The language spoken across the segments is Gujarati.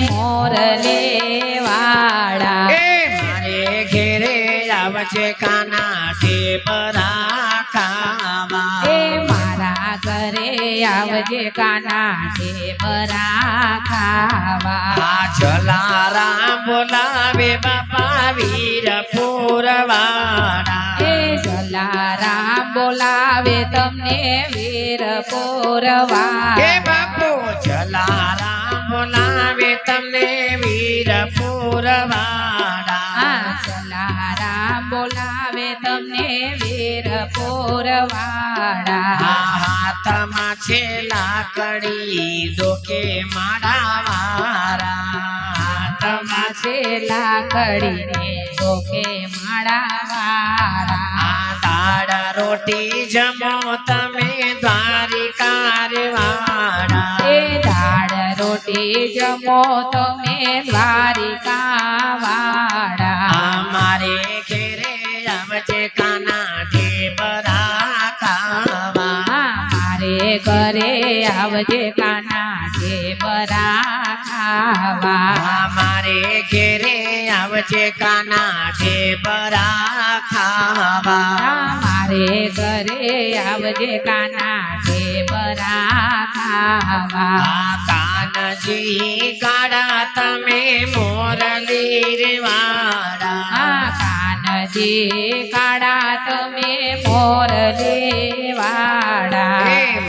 મોરલે વાળા એ મારે ઘેરે આવજે કાનાથી ઢેબરા ખાવા એ મારા ઘરે આવજે કાનાથી ઢેબરા ખાવા જલારામ બોલાવે બાપા વીર પૂરવાળા એ જલારામ બોલાવે તમને વીર એ પોરવા બાપુ જલારામ બોલાવે તમને વીર પુરવાડા. આ બોલાવે તમને વીર પોરવાડા. હાથમાં છે લાકડી ડોકે માડા વારા. હાથમાં છે લાકડીને ડોકે માળા વારા. દાડા રોટી જમો તમે જમો તમે દ્વારિકા વાળા અમારે ઘેરે આવજે કાનાથી બરા ખાવા. મારે ઘરે આવજે કાનાથી બરા ખાવા. અમારે ઘેરે આવજે કાનાથી બરા ખાવા. મારે ઘરે આવજે કાનાથી બરા ખાવા. કાનજી ગાડા તમે મોરલી વાળા કાનજી ગાડા તમે મોરલે વાળા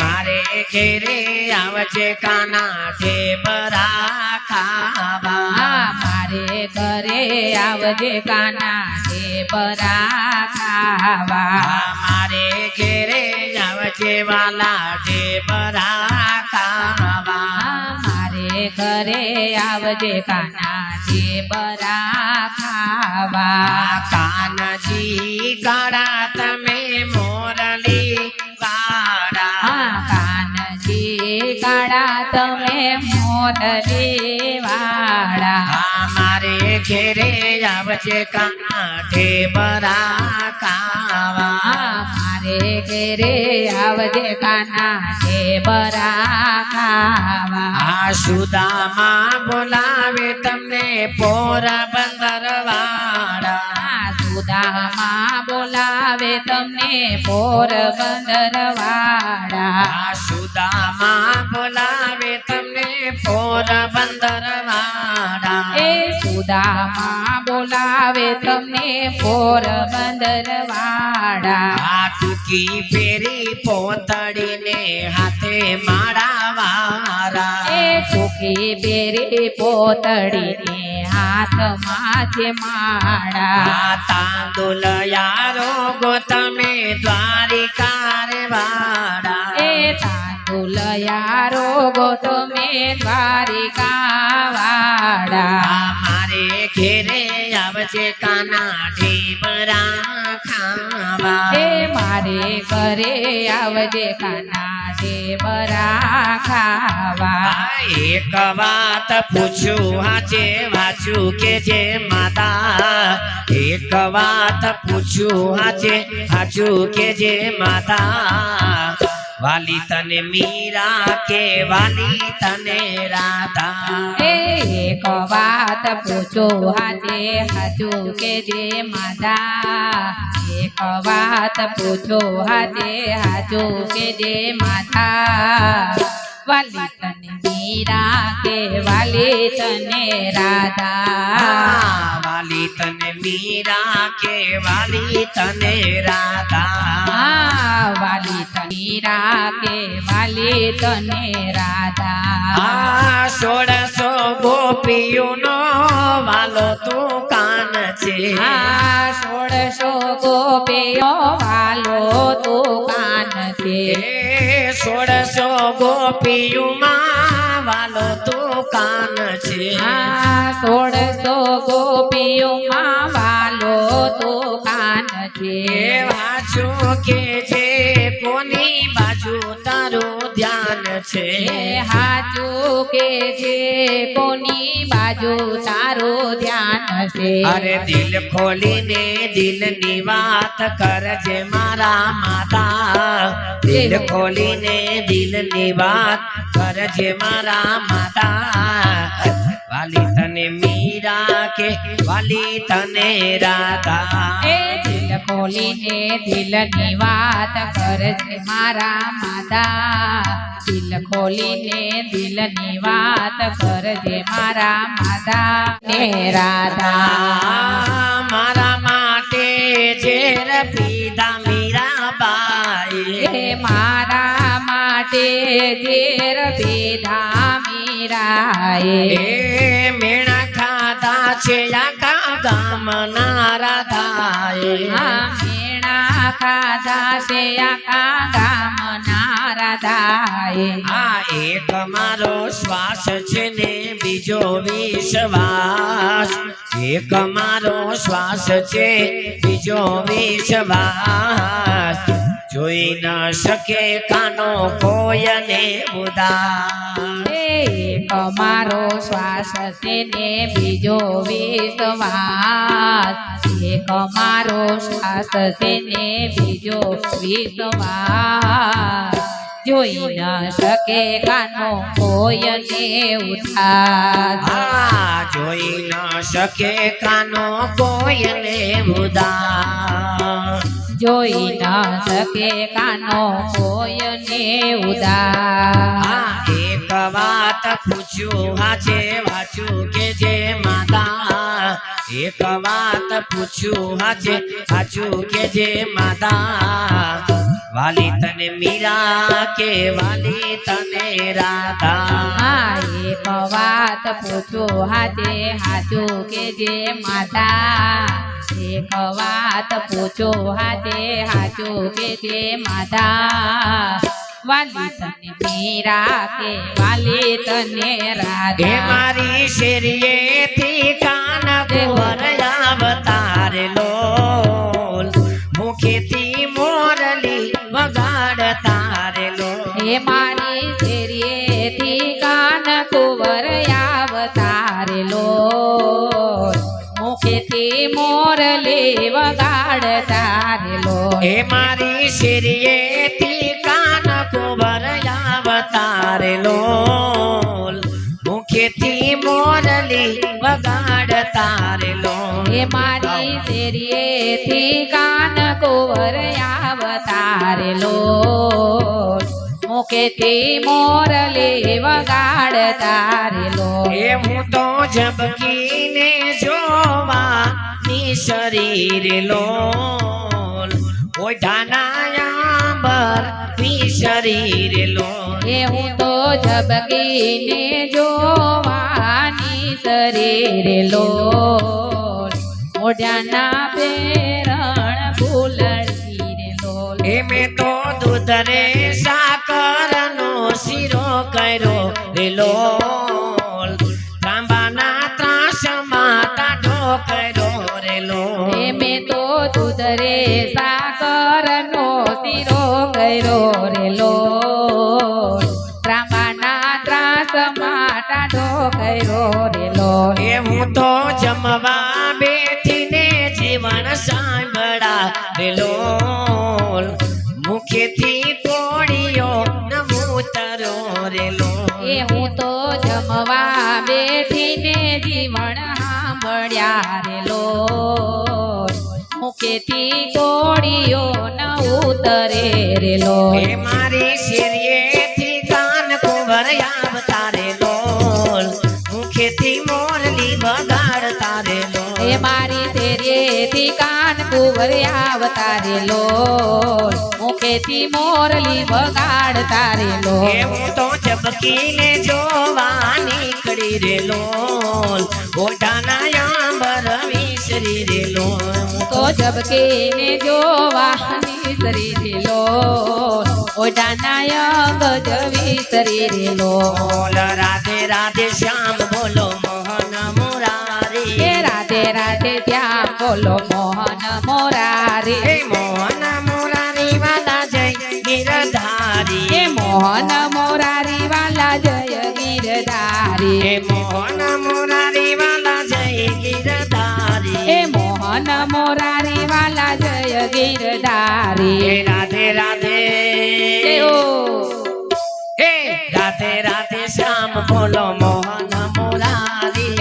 મારે ઘેરે આવજે કાના ઢેબરા ખાવા. મારે ઘરે આવજે કાના ઢેબરા ખાવા. મારે ઘેરે આવજે વાલા ઢેબરા ખાવા. ઘરે આવજે કાના ઢેબરા ખાવા. કાનજી કાળા તમે મોરલી વાળા કાનજી કાળા તમે મોરલી વાળા મારે ઘેરે આવજે કાના ઢેબરા ખાવા. મારે આવજે કાના છે આ સુદામાં બોલાવે તમને પોરબંદર વાળા સુદામા બોલાવે તમને પોરબંદર વાળા સુદામા બોલાવે તમને પોરબંદર વાળા એ સુદામા બોલાવે તમને પોરબંદર વાળા ટૂંકી ફેરી પોતડીને હાથે મારા વારા. એ ચોખી બેરી પોતડીને હાથ માથે મારા તાંદુલ યારો ગો તમે દ્વારિકાર વાળા. એ તાંદુલ યારો ગો તમે દ્વારિકા વાળા. મારે ઘેરે આવજે કાના ઢીબરા. એ મારે ઘરે આવજે કાના ઢેબરા ખાવા. એક વાત પૂછું હાચે વાંચું કે જે માતા? એક વાત પૂછું હાચે હાચું કે જે માતા? વાલી તને મીરા કે વાલી તને રાધા એ એક વાત પૂછો હાજે હાજુ કે જે માતા એક વાત પૂછો હાજે હાજુ કે જે માતા વાલી તને મીરા કે વાલી તને રાધા? વાલી તને મીરા કે વાલી તને રાધા? વાલી તને મીરા કે વાલી તને રાધા? સોળસો ગોપીઓનો વાલો તું કાન છે. સોળસો ગોપીઓ વાલો તું કાન છે. ગોપીઓમાં વાલો તો કાન છે. સોળસો ગોપીઓમાં વાલો તું કાન છે. વાંચો કે છે છે. હાચું કે છે કોની બાજુ તારો ધ્યાન છે અરે દિલ ખોલીને દિલની વાત કરજે મારા માતા. દિલ ખોલીને દિલની વાત કરજે મારા માતા. વાલી તને મીરા કે વાલી તને રાધા એ દિલ ખોલીને દિલની વાત કરજે મારા માતા. દિલ ખોલીને દિલની વાત કરજે મારા માતા ને રાધા. મારા માટે ઝેર પીધા મીરાબાઈ મારા માટે ઝેર પીધા મીરાએ. મેણા ખાધા છે આખા ગામના રાધાએ. મેણા ખાધા છે આખા ગામના રાધાએ આ એક મારો શ્વાસ છે ને બીજો વિશ્વાસ. એક મારો શ્વાસ છે બીજો વિશ્વાસ. જોઈ ન શકે કાનો કોયને ઉદાસ. એક મારો શ્વાસ છે ને બીજો વિશ્વાસ. એક મારો શ્વાસ છે ને બીજો વિશ્વાસ. જોઈ ન શકે કાનો કોયને ઉધાર. જોઈ ન શકે કાનો કોયને ઉદાસ જોઈ ન શકે કાનો કોયને ઉદાર. આ એક વાત પૂછ્યું હાચે વાંચું કે જે માતા? એક વાત પૂછ્યું હાચે વાંચું કે જે માતા? વાલી તને મીરા કે વાલી તને રાધા? એક વાત પૂછો હાજે હાજો કે જે માતા? એક વાત પૂછો હાજે હાચું કે જે માતા વાલી તને મીરા કે વાલી તને રાધે? મારી મારી શેરીએથી કાન કુંવર અવતાર લોલ મુખેથી મોરલી વગાડ તારે લો હે મારી વગાડ તારેલો. એ મારી શેરીએથી કાન કુંવર અવતાર લો મુખેથી મોરલી વગાડ તારે લો એ મારી શેરીએથી કાન કુંવર લો મુખેથી મોરલી વગાડ તારેલો. એ હું તો ઝબકીને જોવા ની શરીર લોલ ઓઢાનાયાંબરની શરીર લોલ એ હું તો ઝબકીને જોવાની શરીર લો. ઓઢાના પેરણ ફૂલડી રે લો. એ મેં તો દૂધ રે સાકરનો શીરો કર્યો રે લોલ તાંબાના ત્રાસમાં ટાઢો કર્યો. રે લોલ એ મેં તો દૂધ રે સાકરનો શીરો કર્યો રે લો ત્રાસ માટા ટાઢો કર્યો રે લો એ હું તો જમવા બેઠીને જીવન સાંભળા રેલોલ મુખેથી કોળીઓ નમૂતરો રેલો. એ હું તો જમવા બેઠીને જીવન સાંભળ્યા રે મુખેથી કોળીઓ ન ઉતરે રે લો એ મારી શેરીએથી કાન કુંવર આવતા રે લોલ. મુખેથી મોરલી વગાડતા રે લો એ મારી શેરીએથી કાન કુંવર આવતા રે લો મુખેથી મોરલી વગાડતા રે લો હું તો ઝબકીને જોવા નીકળી રે લોલ. ઓઢાના યાંબર વિસરી રે લોલ તો ઝબકીને જોવાની શરીરે લો. ઓઢાના અંગ જવી શરીરે લો. રાધે રાધે શ્યામ બોલો મોહન મોરારી. રાધે રાધે શ્યામ બોલો મોહન મોરારી. મોહન મોરારી વાલા જય ગિરધારી મોહન મોરારી વાલા જય ગીરધારી મોહન મુરારી મોરારી વાલા જય ગીરધારી હે રાધે રાધે. હો. હે રાધે રાધે શ્યામ બોલો મોહન મુરારી.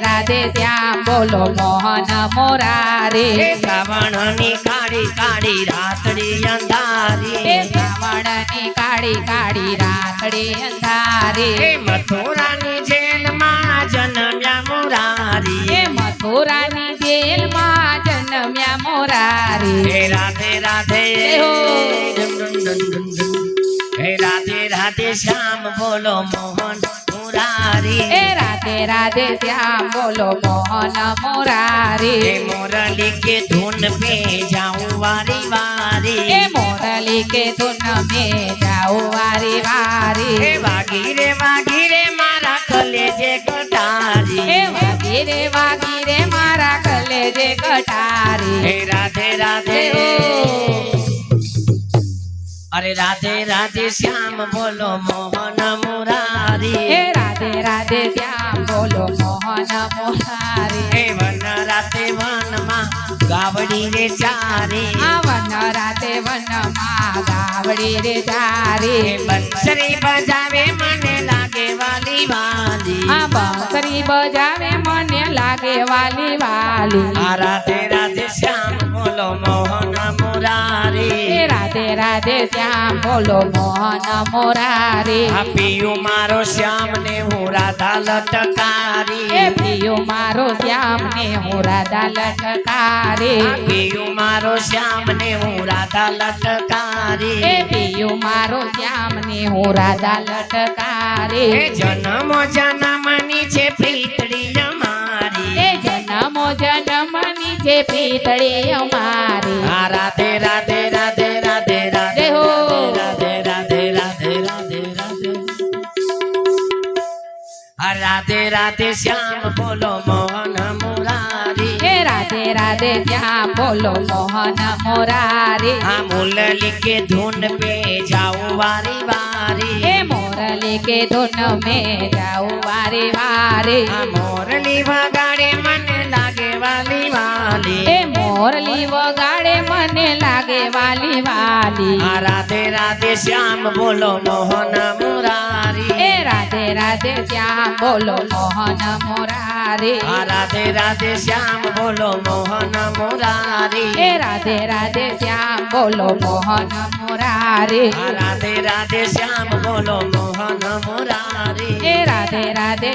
રાધે શ્યામ બોલો મોહન મોરારી. શ્રાવણની કાળી કાળી રાતડી અંધારી. એ શ્રાવણની કાળી કાળી રાતડી અંધારી. મથુરાની જેલમાં જન્મ્યા મોરારી. એ મથુરાની જેલમાં જન્મ્યા મોરારી. હે રાધે રાધે. હો. હે રાધે રાધે શ્યામ બોલો મોહન મોરારી. હે રાધે રાધે શ્યામ બોલો મોહન મોરારી. હે મોરલી કે ધૂન પે જાઉં વારી વારી. હે મોરલી કે ધૂન મે જાઉં વારી. હે વારી વાગી રે વાગી રે મારા કલેજે કટારી હે રાધે રાધે. અરે રાધે રાધે શ્યામ બોલો મોહન હે રાધે રાધે શ્યામ બોલો મોહન મુરારી. હે વન રાતે વનમાં ગાવડી રે ચારે. આ વન રાતે વનમાં ગાવડી રે ચારી. બંસરી બજાવે મને લાગે વાલી વાલી. આ બંસરી બજાવે મને લાગે વાલી વાલી. આ રાધે રાધે શ્યામ બોલો મોહન મુરારી. રાધે રાધે શ્યામ બોલો મોહન મોરારી. આ પિયું મારો શ્યામ ને હું રાધા એ લટકારી મારો શ્યામ ને હું રાધા લટકારી. પિયું મારો શ્યામ ને હું રાધા એ લટકારી પ્રિયો મારો શ્યામ ને હું રાધા હે લટકારી જન્મો જન્મની છે એ અમારી. જન્મો જન્મની છે પીતળી અમારી. આ રાધે રાધે રાધે રાધે રાધે હો. રાધે રાધે રાધે રાધે. રાધે રાધે રાધે શ્યામ બોલો મોહન રાધે ત્યાં બોલો મોહન મોરારી આ મુરલી કે ધૂન પે જાઉં વારી વારી હે મોરલી કે ધૂન મે જાઉં વારી વારી આ મોરલી વગાડે મને લાગે વાલી વાલી હે મોરલી વગાડે મને લાગે વાલી વાલી આ રાધે રાધે શ્યામ બોલો મોહન મોરારી હે રાધે રાધે શ્યામ બોલો મોહન મોરારી આ રાધે રાધે શ્યામ બોલો મોહન મુરારી એ રાધે રાધે શ્યામ બોલો મોહન મોરારી આ રાધે રાધે શ્યામ બોલો મોહન મુરારી એ રાધે રાધે